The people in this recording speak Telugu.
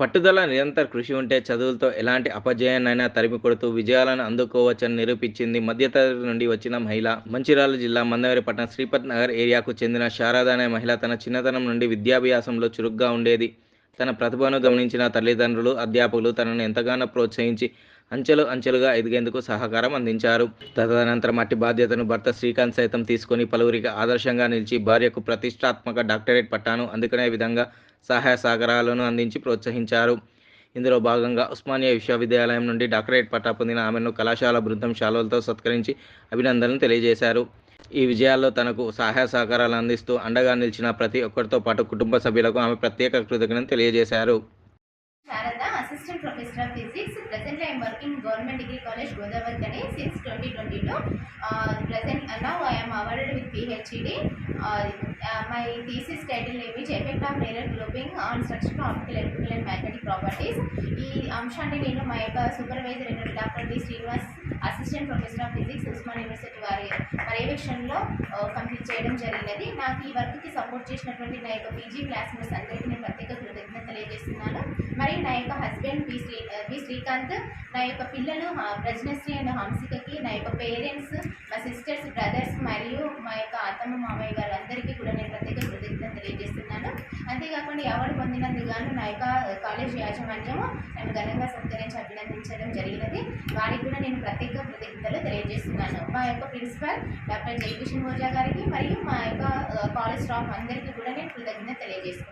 పట్టుదల నిరంతర కృషి ఉంటే చదువులతో ఎలాంటి అపజయాన్నైనా తరిమి కొడుతూ విజయాలను అందుకోవచ్చని నిరూపించింది మధ్యతరగతి నుండి వచ్చిన మహిళ. మంచిర్యాల జిల్లా మందవరిపట్నం శ్రీపత్ నగర్ ఏరియాకు చెందిన శారద అనే మహిళ తన చిన్నతనం నుండి విద్యాభ్యాసంలో చురుగ్గా ఉండేది. తన ప్రతిభను గమనించిన తల్లిదండ్రులు అధ్యాపకులు తనను ఎంతగానో ప్రోత్సహించి అంచెలు అంచెలుగా ఎదిగేందుకు సహకారం అందించారు. తదనంతరం అట్టి బాధ్యతను భర్త శ్రీకాంత్ సైతం తీసుకొని పలువురికి ఆదర్శంగా నిలిచి భార్యకు ప్రతిష్టాత్మక డాక్టరేట్ పట్టాను. అందుకనే విధంగా సహాయ సహకారాలను అందించి ప్రోత్సహించారు. ఇందులో భాగంగా ఉస్మానియా విశ్వవిద్యాలయం నుండి డాక్టరేట్ పట్టా పొందిన ఆమెను కళాశాల బృందం శాలలతో సత్కరించి అభినందనలు తెలియజేశారు. ఈ విజయాల్లో తనకు సహాయ సహకారాలు అందిస్తూ అండగా నిలిచిన ప్రతి ఒక్కరితో పాటు కుటుంబ సభ్యులకు ఆమె ప్రత్యేక కృతజ్ఞతను తెలియజేశారు. Assistant professor of physics present I'm working government degree college Godavarikhani since twenty twenty two present now I'm awarded with PhD my thesis title name effect of neural globbing on structure optical electrical and magnetic properties ఈ అంశాన్ని నేను మా యొక్క సూపర్వైజర్ అయిన doctor D Srinivas assistant professor of physics Osman university వారి పర్యవేక్షణలో uh, కంప్లీట్ చేయడం జరిగినది. నాకు ఈ వర్క్కి సపోర్ట్ చేసినటువంటి నా యొక్క పీజీ క్లాస్మేట్స్ అందరికీ నేను ప్రత్యేక కృతజ్ఞత తెలియజేస్తున్నాను. మరియు నా యొక్క husband P Sri P Srikanth నా యొక్క పిల్లలు ప్రజ్ఞశ్రీ అండ్ హంసికకి నా యొక్క పేరెంట్స్ మా సిస్టర్స్ బ్రదర్స్ మరియు మా యొక్క అత్తమ్మ మామయ్య గారు అందరికీ కూడా నేను ప్రత్యేక కృతజ్ఞత తెలియజేస్తున్నాను. అంతేకాకుండా ఎవరు అవార్డు పొందినందుకు గాను నా యొక్క కాలేజ్ యాజమాన్యము నన్ను ఘనంగా సత్కరించి అభినందించడం జరిగినది. వారికి కూడా నేను ప్రత్యేక కృతజ్ఞతలు తెలియజేస్తున్నాను. మా యొక్క ప్రిన్సిపల్ డాక్టర్ జయకిషన్ ఓజా గారికి మరియు మా యొక్క కాలేజ్ స్టాఫ్ అందరికీ కూడా నేను కృతజ్ఞత తెలియజేస్తున్నాను.